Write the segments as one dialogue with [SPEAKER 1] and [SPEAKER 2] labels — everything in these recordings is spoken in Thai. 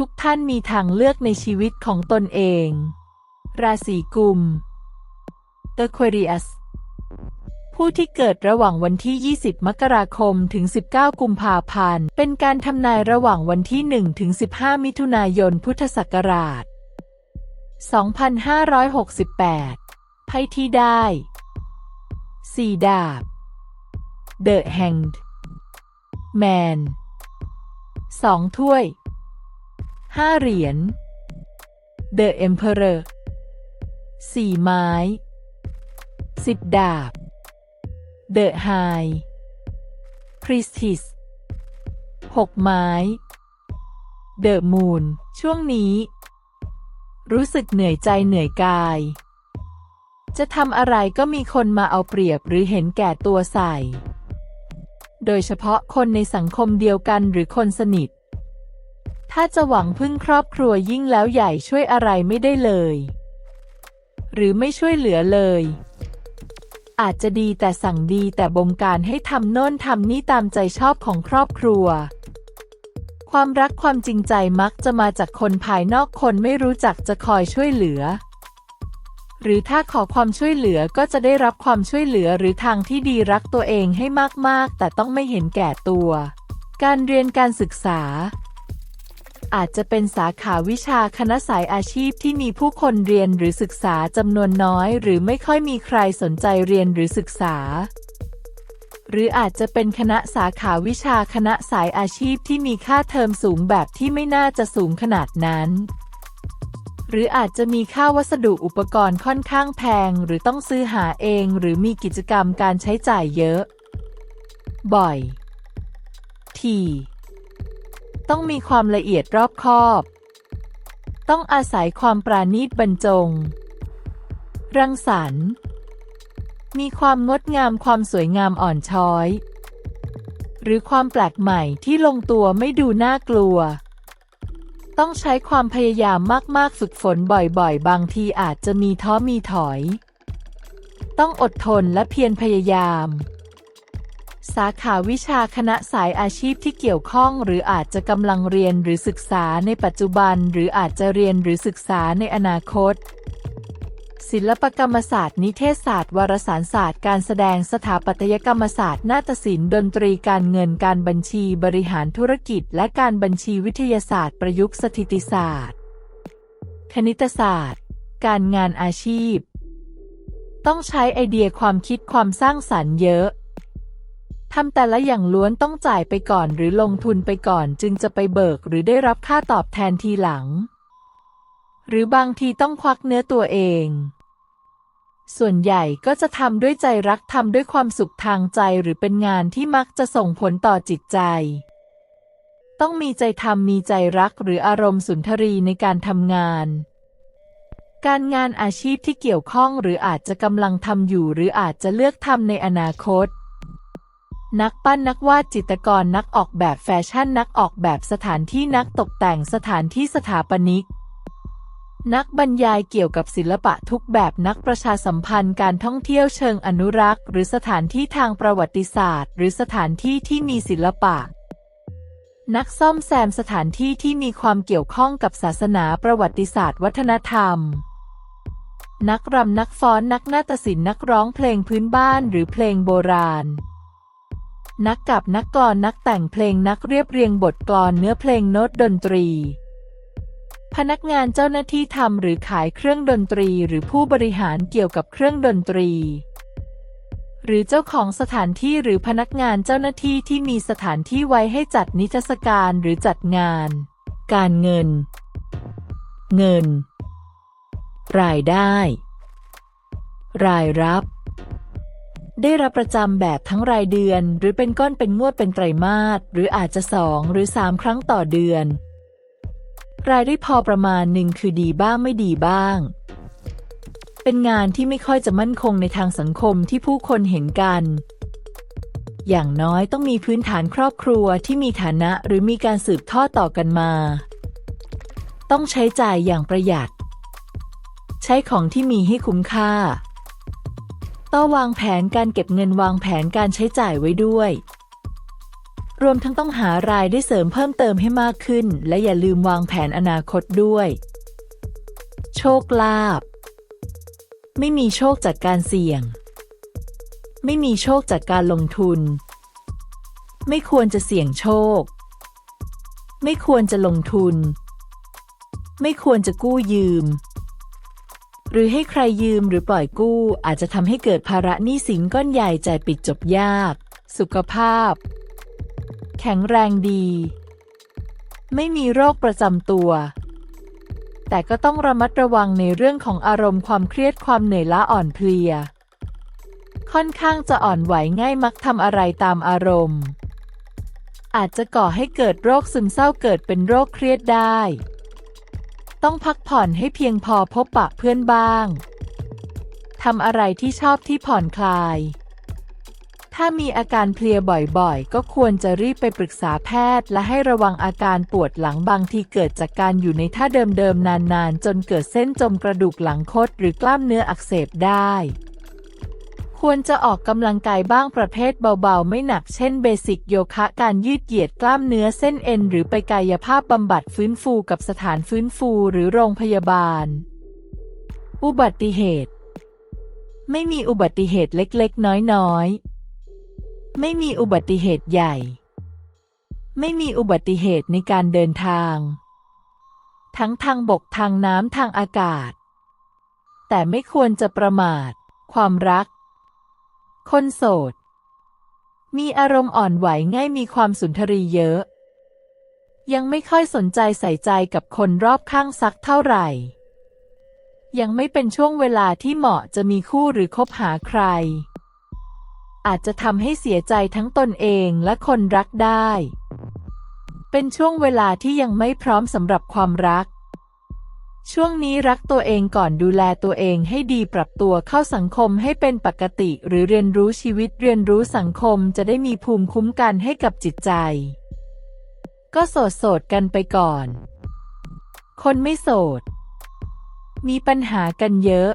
[SPEAKER 1] ทุกท่านมีทางเลือกในชีวิตของตนเอง ราศีกุม The Aquarius ผู้ที่เกิดระหว่างวันที่ 20 มกราคม ถึง 19 กุมภาพันธ์ เป็นการทำนายระหว่างวันที่ 1 ถึง 15 มิถุนายน พุทธศักราช 2568 ไพ่ที่ได้สี่ดาบ The Hanged Man สองถ้วย ห้าเหรียญ The Emperor สี่ไม้สิบดาบ The High Priestess หกไม้ The Moon ช่วงนี้ รู้สึกเหนื่อยใจเหนื่อยกาย จะทำอะไรก็มีคนมาเอาเปรียบหรือเห็นแก่ตัวใส่ โดยเฉพาะคนในสังคมเดียวกันหรือคนสนิท ถ้าจะหวังพึ่งครอบครัวยิ่งแล้วใหญ่ช่วยอะไรไม่ได้เลย หรือไม่ช่วยเหลือเลย อาจจะดีแต่สั่งดีแต่บงการให้ทำโน่นทำนี่ตามใจชอบของครอบครัว ความรักความจริงใจมักจะมาจากคนภายนอกคนไม่รู้จักจะคอยช่วยเหลือ หรือถ้าขอความช่วยเหลือก็จะได้รับความช่วยเหลือหรือทางที่ดีรักตัวเองให้มากๆ แต่ต้องไม่เห็นแก่ตัว การเรียนการศึกษา อาจจะเป็นสาขาวิชาคณะสายอาชีพที่มีผู้คนเรียนหรือศึกษาจำนวนน้อย หรือไม่ค่อยมีใครสนใจเรียนหรือศึกษา หรืออาจจะเป็นคณะสาขาวิชาคณะสายอาชีพที่มีค่าเทอมสูงแบบที่ไม่น่าจะสูงขนาดนั้น หรืออาจจะมีค่าวัสดุอุปกรณ์ค่อนข้างแพง หรือต้องซื้อหาเอง หรือมีกิจกรรมการใช้จ่ายเยอะ บ่อย ที ต้องมีความละเอียดรอบคอบ ต้องอาศัยความปราณีตบรรจง รังสรรค์ มีความงดงามความสวยงามอ่อนช้อย หรือความแปลกใหม่ที่ลงตัวไม่ดูน่ากลัว ต้องใช้ความพยายามมาก ๆ ฝึกฝนบ่อยๆ บางทีอาจจะมีท้อมีถอย ต้องอดทนและเพียรพยายาม สาขาวิชาคณะสายอาชีพที่เกี่ยวข้อง หรืออาจจะกำลังเรียนหรือศึกษาในปัจจุบัน หรืออาจจะเรียนหรือศึกษาในอนาคต ศิลปกรรมศาสตร์ นิเทศศาสตร์ วารสารศาสตร์ การแสดงสถาปัตยกรรมศาสตร์นาฏศิลป์ดนตรีการเงินการบัญชีบริหารธุรกิจ และการบัญชีวิทยาศาสตร์ ประยุกต์สถิติศาสตร์ คณิตศาสตร์ การงานอาชีพ ต้องใช้ไอเดียความคิดความสร้างสรรค์เยอะ ทำแต่ละอย่างล้วนต้องจ่ายไปก่อนหรือลงทุนไปก่อนจึงจะไปเบิกหรือได้รับค่าตอบแทนทีหลัง หรือบางทีต้องควักเนื้อตัวเอง ส่วนใหญ่ก็จะทำด้วยใจรักทำด้วยความสุขทางใจหรือเป็นงานที่มักจะส่งผลต่อจิตใจ ต้องมีใจทำมีใจรักหรืออารมณ์สุนทรีในการทำงานการงานอาชีพที่เกี่ยวข้องหรืออาจจะกำลังทำอยู่หรืออาจจะเลือกทำในอนาคต นักปั้นนักวาดจิตรกรนักออกแบบแฟชั่นนักออกแบบสถานที่นักตกแต่งสถานที่สถาปนิก นักบรรยายเกี่ยวกับศิลปะทุกแบบนักประชาสัมพันธ์การท่องเที่ยวเชิงอนุรักษ์ หรือสถานที่ทางประวัติศาสตร์ หรือสถานที่ที่มีศิลปะ นักซ่อมแซมสถานที่ที่มีความเกี่ยวข้องกับศาสนาประวัติศาสตร์ วัฒนธรรมนักรำนักฟ้อนนักนาฏศิลป์นักร้องเพลงพื้นบ้านหรือเพลงโบราณ นักกับนักกลอนนักแต่งเพลงนักเรียบเรียงบทกลอนเนื้อเพลงโน้ตดนตรี พนักงานเจ้าหน้าที่ทำหรือขายเครื่องดนตรีหรือผู้บริหารเกี่ยวกับเครื่องดนตรี หรือเจ้าของสถานที่หรือพนักงานเจ้าหน้าที่ที่มีสถานที่ไว้ให้จัดนิทรรศการหรือจัดงาน การเงิน เงิน รายได้ รายรับ ได้รับประจำแบบทั้งรายเดือน หรือเป็นก้อนเป็นงวดเป็นไตรมาสหรืออาจจะสองหรือสามครั้งต่อเดือน รายได้พอประมาณหนึ่งคือดีบ้างไม่ดีบ้าง เป็นงานที่ไม่ค่อยจะมั่นคงในทางสังคมที่ผู้คนเห็นกัน อย่างน้อยต้องมีพื้นฐานครอบครัวที่มีฐานะหรือมีการสืบทอดต่อกันมา ต้องใช้จ่ายอย่างประหยัด ใช้ของที่มีให้คุ้มค่า ต้องวางแผนการเก็บเงินวางแผนการใช้จ่ายไว้ด้วย รวมทั้งต้องหารายได้เสริมเพิ่มเติมให้มากขึ้น และอย่าลืมวางแผนอนาคตด้วย โชคลาภไม่มีโชคจากการเสี่ยง ไม่มีโชคจากการลงทุน ไม่ควรจะเสี่ยงโชค ไม่ควรจะลงทุน ไม่ควรจะกู้ยืม หรือให้ใครยืมหรือปล่อยกู้ อาจจะทำให้เกิดภาระหนี้สินก้อนใหญ่จ่ายปิดจบยาก สุขภาพ แข็งแรงดี ไม่มีโรคประจำตัว แต่ก็ต้องระมัดระวังในเรื่องของอารมณ์ความเครียดความเหนื่อยล้าอ่อนเพลีย ค่อนข้างจะอ่อนไหวง่ายมักทำอะไรตามอารมณ์ อาจจะก่อให้เกิดโรคซึมเศร้าเกิดเป็นโรคเครียดได้ ต้องพักผ่อนให้เพียงพอพบปะเพื่อนบ้าง ทำอะไรที่ชอบที่ผ่อนคลาย ถ้ามีอาการเพลียบ่อยๆ ก็ควรจะรีบไปปรึกษาแพทย์ และให้ระวังอาการปวดหลังบางทีเกิดจากการอยู่ในท่าเดิมๆนานๆ จนเกิดเส้นจมกระดูกหลังคดหรือกล้ามเนื้ออักเสบได้ ควรจะออกกำลังกายบ้างประเภทเบาๆ ไม่หนักเช่นเบสิกโยคะการยืดเหยียดกล้ามเนื้อเส้นเอ็น หรือไปกายภาพบำบัดฟื้นฟูกับสถานฟื้นฟูหรือโรงพยาบาล อุบัติเหตุ ไม่มีอุบัติเหตุเล็กๆ น้อยๆ ไม่มีอุบัติเหตุใหญ่ ไม่มีอุบัติเหตุในการเดินทาง ทั้งทางบกทางน้ำทางอากาศ แต่ไม่ควรจะประมาท ความรัก คนโสด มีอารมณ์อ่อนไหวง่ายมีความสุนทรีเยอะ ยังไม่ค่อยสนใจใส่ใจกับคนรอบข้างสักเท่าไหร่ ยังไม่เป็นช่วงเวลาที่เหมาะจะมีคู่หรือคบหาใคร อาจจะทำให้เสียใจทั้งตนเองและคนรักได้ เป็นช่วงเวลาที่ยังไม่พร้อมสำหรับความรัก ช่วงนี้รักตัวเองก่อนดูแลตัวเองให้ดีปรับตัวเข้าสังคมให้เป็นปกติ หรือเรียนรู้ชีวิตเรียนรู้สังคมจะได้มีภูมิคุ้มกันให้กับจิตใจ ก็โสดโสดๆกันไปก่อน คนไม่โสด มีปัญหากันเยอะ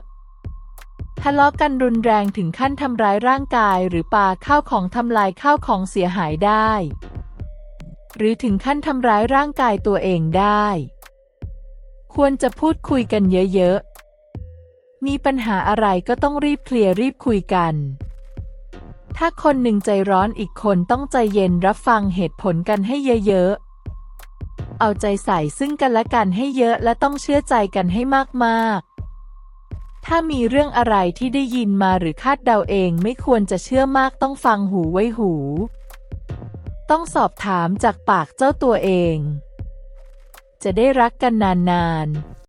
[SPEAKER 1] ทะเลาะกันรุนแรงถึงขั้นทำร้ายร่างกายหรือปาข้าวของทำลายข้าวของเสียหายได้ หรือถึงขั้นทำร้ายร่างกายตัวเองได้ ควรจะพูดคุยกันเยอะๆ มีปัญหาอะไรก็ต้องรีบเคลียร์รีบคุยกัน ถ้าคนหนึ่งใจร้อนอีกคนต้องใจเย็นรับฟังเหตุผลกันให้เยอะๆ เอาใจใส่ซึ่งกันและกันให้เยอะและต้องเชื่อใจกันให้มากๆ ถ้ามีเรื่องอะไรที่ได้ยินมาหรือคาดเดาเองไม่ควรจะเชื่อมากต้องฟังหูไว้หู ต้องสอบถามจากปากเจ้าตัวเอง จะได้รักกันนานๆ